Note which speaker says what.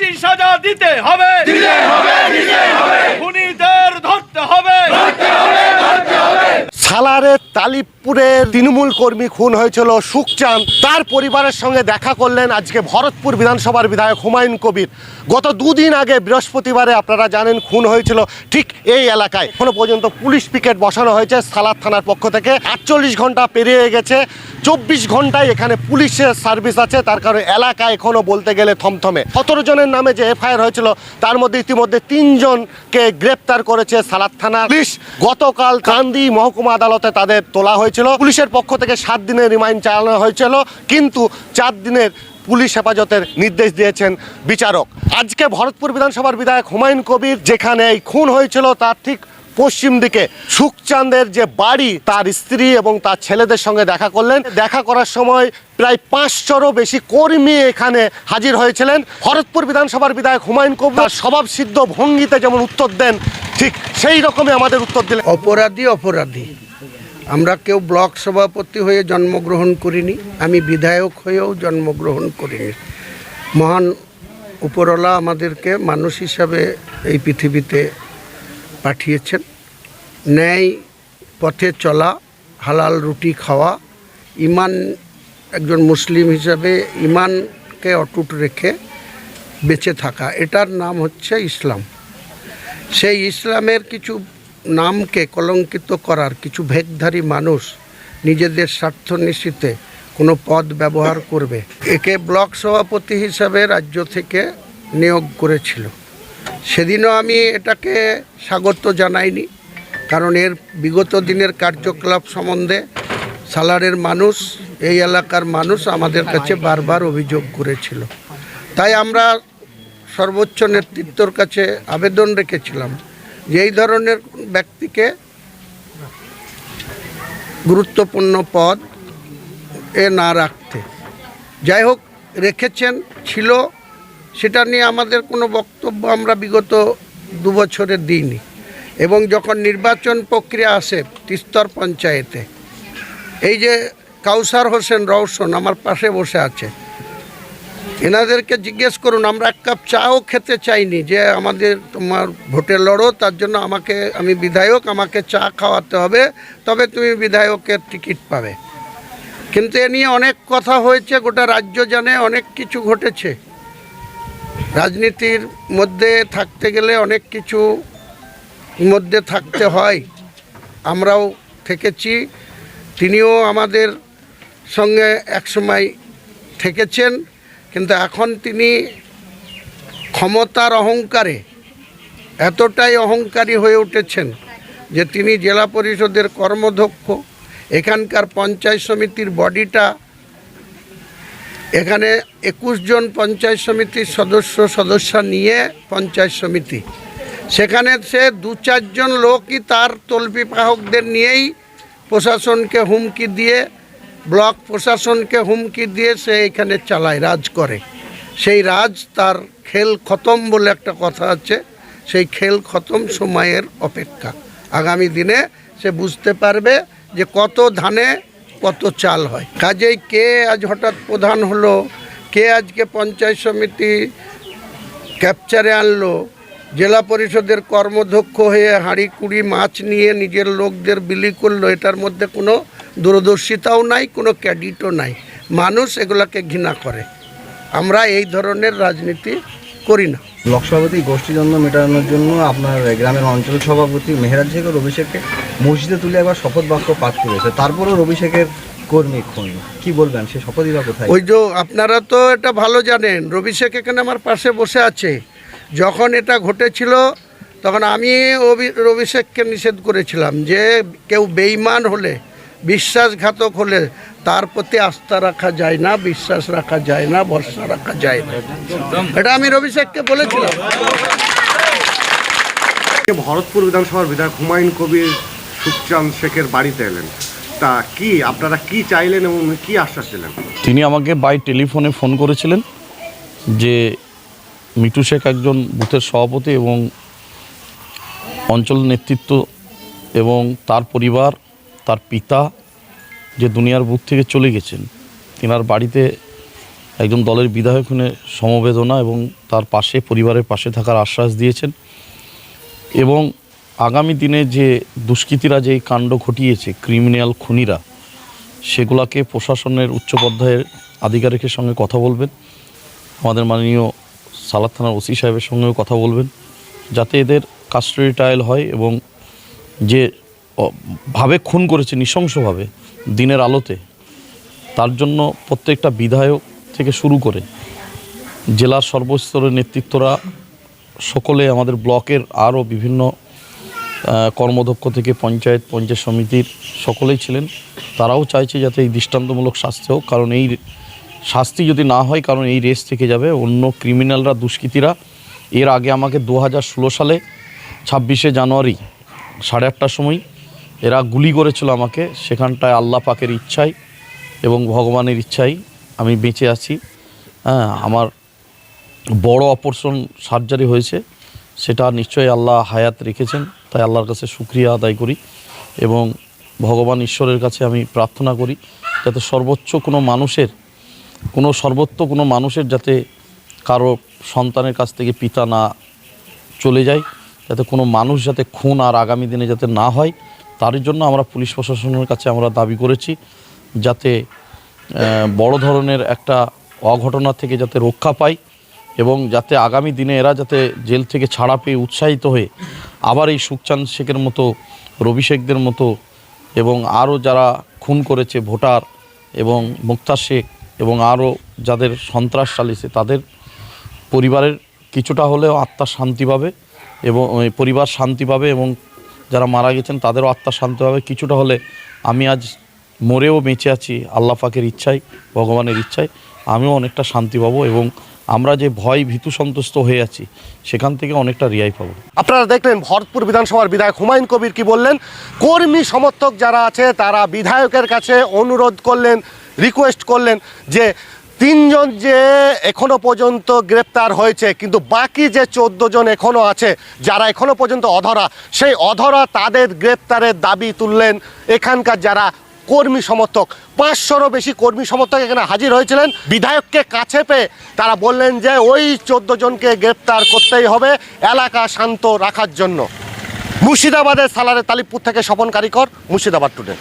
Speaker 1: ফাঁসি সাজা দিতে হবে। খুনিদের ধরতে হবে
Speaker 2: সালারের তালিবপুরের তৃণমূল কর্মী খুন হয়েছিল সুখচাঁদ। তার পরিবারের সঙ্গে দেখা করলেন আজকে ভরতপুর বিধানসভার বিধায়ক হুমায়ুন কবির। গত দুদিন আগে বৃহস্পতিবারে আপনারা জানেন খুন হয়েছিল ঠিক এই এলাকায়। এখনও পর্যন্ত পুলিশ পিকেট বসানো হয়েছে সালার থানার পক্ষ থেকে। আটচল্লিশ ঘণ্টা পেরিয়ে গেছে। চব্বিশ ঘন্টায় এখানে পুলিশের সার্ভিস আছে। তার কারণে এলাকা এখনও বলতে গেলে থমথমে। সতেরো জনের নামে যে এফআইআর হয়েছিল, তার মধ্যে ইতিমধ্যে তিনজনকে গ্রেপ্তার করেছে সালাদ থানা পুলিশ। গতকাল কান্দি মহকুমা আদালতে তাদের তোলা হয়েছিল। পুলিশের পক্ষ থেকে সাত দিনের রিমাইন্ড চালানো হয়েছিল, কিন্তু চার দিনের পুলিশ হেফাজতের নির্দেশ দিয়েছেন বিচারক। আজকে ভরতপুর বিধানসভার বিধায়ক হুমায়ুন কবির, যেখানে এই খুন হয়েছিল, তার ঠিক পশ্চিম দিকে সুখচাঁদের যে বাড়ি, তার স্ত্রী এবং তার ছেলেদের সঙ্গে দেখা করলেন। দেখা করার সময় প্রায় পাঁচশোরও বেশি কর্মী এখানে হাজির হয়েছিলেন। ভরতপুর বিধানসভার বিধায়ক হুমায়ুন কবির তার স্বভাব সিদ্ধ ভঙ্গিতে যেমন উত্তর দেন, ঠিক সেই রকমই আমাদের উত্তর দিলেন।
Speaker 3: অপরাধী অপরাধী। আমরা কেউ ব্লক সভাপতি হয়ে জন্মগ্রহণ করিনি, আমি বিধায়ক হয়েও জন্মগ্রহণ করিনি। মহান উপরওয়ালা আমাদেরকে মানুষ হিসাবে এই পৃথিবীতে পাঠিয়েছেন। ন্যায় পথে চলা, হালাল রুটি খাওয়া, ইমান একজন মুসলিম হিসাবে ইমানকে অটুট রেখে বেঁচে থাকা, এটার নাম হচ্ছে ইসলাম। সেই ইসলামের কিছু নামকে কলঙ্কিত করার কিছু ভেগধারী মানুষ নিজেদের স্বার্থ নিশ্চিতে কোনো পদ ব্যবহার করবে। একে ব্লক সভাপতি হিসাবে রাজ্য থেকে নিয়োগ করেছিল। সেদিনও আমি এটাকে স্বাগত জানাইনি, কারণ এর বিগত দিনের কার্যকলাপ সম্বন্ধে সালারের মানুষ, এই এলাকার মানুষ আমাদের কাছে বারবার অভিযোগ করেছিল। তাই আমরা সর্বোচ্চ নেতৃত্বর কাছে আবেদন রেখেছিলাম। যে এই ধরনের ব্যক্তিকে গুরুত্বপূর্ণ পদ এ না রাখতে। যাই হোক, রেখেছেন, ছিল, সেটা নিয়ে আমাদের কোনো বক্তব্য আমরা বিগত দু বছরে দিইনি। এবং যখন নির্বাচন প্রক্রিয়া আসে তিস্তর পঞ্চায়েতে, এই যে কাউসার হোসেন রওশন আমার পাশে বসে আছে এনাদেরকে জিজ্ঞেস করুন, আমরা এক কাপ চাও খেতে চাইনি যে আমাদের তোমার ভোটে লড়ো, তার জন্য আমাকে, আমি বিধায়ক, আমাকে চা খাওয়াতে হবে, তবে তুমি বিধায়কের টিকিট পাবে। কিন্তু এ নিয়ে অনেক কথা হয়েছে, গোটা রাজ্য জানে অনেক কিছু ঘটেছে। রাজনীতির মধ্যে থাকতে গেলে অনেক কিছু মধ্যে থাকতে হয়। আমরাও থেকেছি, তিনিও আমাদের সঙ্গে একসময় থেকেছেন। কিন্তু এখন তিনি ক্ষমতার অহংকারে এতটাই অহংকারী হয়ে উঠেছেন যে তিনি জেলা পরিষদের কর্মধ্যক্ষ, এখানকার পঞ্চায়েত সমিতির বডিটা, এখানে একুশ জন পঞ্চায়েত সমিতির সদস্য সদস্য নিয়ে পঞ্চায়েত সমিতি। সেখানে সে দু চারজন লোকই তার তল্পি বাহকদের নিয়েই প্রশাসনকে হুমকি দিয়ে ব্লক প্রশাসনকে হুমকি দিয়ে সে এখানে চালায়, রাজ করে। সেই রাজ তার খেল খতম বলে একটা কথা আছে, সেই খেল খতম সময়ের অপেক্ষা। আগামী দিনে সে বুঝতে পারবে যে কত ধানে কত চাল হয়। কাজেই কে আজ হঠাৎ প্রধান হলো, কে আজকে পঞ্চায়েত সমিতি ক্যাপচারে আনলো, জেলা পরিষদের কর্মধ্যক্ষ হয়ে হাঁড়ি কুড়ি মাছ নিয়ে নিজের লোকদের বিলি করল, এটার মধ্যে কোনো দূরদর্শিতাও নাই কোনো ক্যাডিটও নাই। মানুষ এগুলাকে ঘৃণা করে। আমরা এই ধরনের রাজনীতি করি না।
Speaker 4: ব্লক সভাপতি গোষ্ঠীদ্বন্দ্ব মেটানোর জন্য আপনার গ্রামের অঞ্চল সভাপতি মেহরাজ শেখর অভিষেককে মসজিদে তুলে একবার শপথ বাক্য পাঠ করেছে। তারপরেও অভিষেকের কর্মী খুন। কি বলবেন? সে শপথই বা কোথায়?
Speaker 3: ওই যে আপনারা তো এটা ভালো জানেন রবি শেখ এখানে আমার পাশে বসে আছে। যখন এটা ঘটেছিল তখন আমি অভি- রবি শেখকে নিষেধ করেছিলাম যে কেউ বেইমান হলে বিশ্বাসঘাতক হলে তার প্রতি আস্থা রাখা যায় না বিশ্বাস রাখা যায় না ভরসা রাখা যায় না। এটা আমি রবি শেখকে বলেছিলাম।
Speaker 2: ভরতপুর বিধানসভার বিধায়ক হুমায়ুন কবির সুখচাঁদ শেখের বাড়িতে এলেন। তা কি আপনারা কি চাইলেন এবং কি আশ্বাস দিলেন?
Speaker 5: তিনি আমাকে বাই টেলিফোনে ফোন করেছিলেন যে মিটু শেখ একজন বুথের সভাপতি এবং অঞ্চল নেতৃত্ব এবং তার পরিবার তার পিতা যে দুনিয়ার বুথ থেকে চলে গেছেন, তিনার বাড়িতে একজন দলের বিধায়ক হয়ে সমবেদনা এবং তার পাশে, পরিবারের পাশে থাকার আশ্বাস দিয়েছেন এবং আগামী দিনে যে দুষ্কৃতীরা যে কাণ্ড ঘটিয়েছে, ক্রিমিনাল খুনিরা, সেগুলাকে প্রশাসনের উচ্চ পর্যায়ের আধিকারিকের সঙ্গে কথা বলবেন। আমাদের মাননীয় সালাদ থানার ওসি সাহেবের সঙ্গেও কথা বলবেন। যাতে এদের কাস্টডি ট্রায়াল হয় এবং যে ভাবে খুন করেছে নৃশংসভাবে দিনের আলোতে। তার জন্য প্রত্যেকটা বিধায়ক থেকে শুরু করে জেলার সর্বস্তরের নেতৃত্বরা সকলে আমাদের ব্লকের আরও বিভিন্ন কর্মদক্ষ থেকে পঞ্চায়েত পঞ্চায়েত সমিতির সকলেই ছিলেন। তারাও চাইছে যাতে এই দৃষ্টান্তমূলক শাস্তি হোক, কারণ এই শাস্তি যদি না হয়, কারণ এই রেস থেকে যাবে। অন্য ক্রিমিনালরা, দুষ্কৃতীরা, এর আগে আমাকে দু হাজার ষোলো সালে ছাব্বিশে জানুয়ারি সাড়ে আটটার সময় এরা গুলি করেছিল আমাকে। সেখানটায় আল্লাহ পাকের ইচ্ছায় এবং ভগবানের ইচ্ছায় আমি বেঁচে আছি। হ্যাঁ আমার বড় অপারেশন সার্জারি হয়েছে। সেটা নিশ্চয়ই আল্লাহ হায়াত রেখেছেন, তাই আল্লাহর কাছে শুক্রিয়া আদায় করি এবং ভগবান ঈশ্বরের কাছে আমি প্রার্থনা করি যাতে সর্বোচ্চ কোনো মানুষের, কোনো সর্বোচ্চ কোনো মানুষের যাতে কারও সন্তানের কাছ থেকে পিতা না চলে যায়, যাতে কোনো মানুষ যাতে খুন আর আগামী দিনে যাতে না হয়। তার জন্য আমরা পুলিশ প্রশাসনের কাছে আমরা দাবি করেছি যাতে বড় ধরনের একটা অঘটনা থেকে যাতে রক্ষা পায় এবং যাতে আগামী দিনে এরা যাতে জেল থেকে ছাড়া পেয়ে উৎসাহিত হয়ে আবার এই সুখচাঁদ শেখের মতো, রবি শেখদের মতো এবং আরও যারা খুন করেছে ভোটার এবং মুক্তা শেখ এবং আরও যাদের সন্ত্রাস চালিয়েছে তাদের পরিবারের কিছুটা হলেও আত্মার শান্তি পাবে এবং পরিবার শান্তি পাবে এবং যারা মারা গেছেন, তাদেরও আত্মা শান্ত পাবে কিছুটা হলে আমি আজ মরেও বেঁচে আছি, আল্লাহ পাকের ইচ্ছায়, ভগবানের ইচ্ছায়। আমিও অনেকটা শান্তি পাবো এবং আমরা যে ভয় ভীতু সন্তুষ্ট হয়ে আছি, সেখান থেকে অনেকটা রেহাই পাবো।
Speaker 2: আপনারা দেখলেন ভরতপুর বিধানসভার বিধায়ক হুমায়ুন কবির কি বললেন? কর্মী সমর্থক যারা আছে, তারা বিধায়কের কাছে অনুরোধ করলেন রিকোয়েস্ট করলেন যে তিনজন যে এখনও পর্যন্ত গ্রেপ্তার হয়েছে, কিন্তু বাকি যে চোদ্দ জন এখনও আছে, যারা এখনও পর্যন্ত অধরা, সেই অধরা তাদের গ্রেপ্তারের দাবি তুললেন এখানকার যারা কর্মী সমর্থক। পাঁচশোরও বেশি কর্মী সমর্থক এখানে হাজির হয়েছিলেন। বিধায়ককে কাছে পেয়ে তারা বললেন যে, ওই চোদ্দ জনকে গ্রেপ্তার করতেই হবে এলাকা শান্ত রাখার জন্য। মুর্শিদাবাদের সালারে তালিপুর থেকে স্বপন কারিকর, মুর্শিদাবাদ টুডে।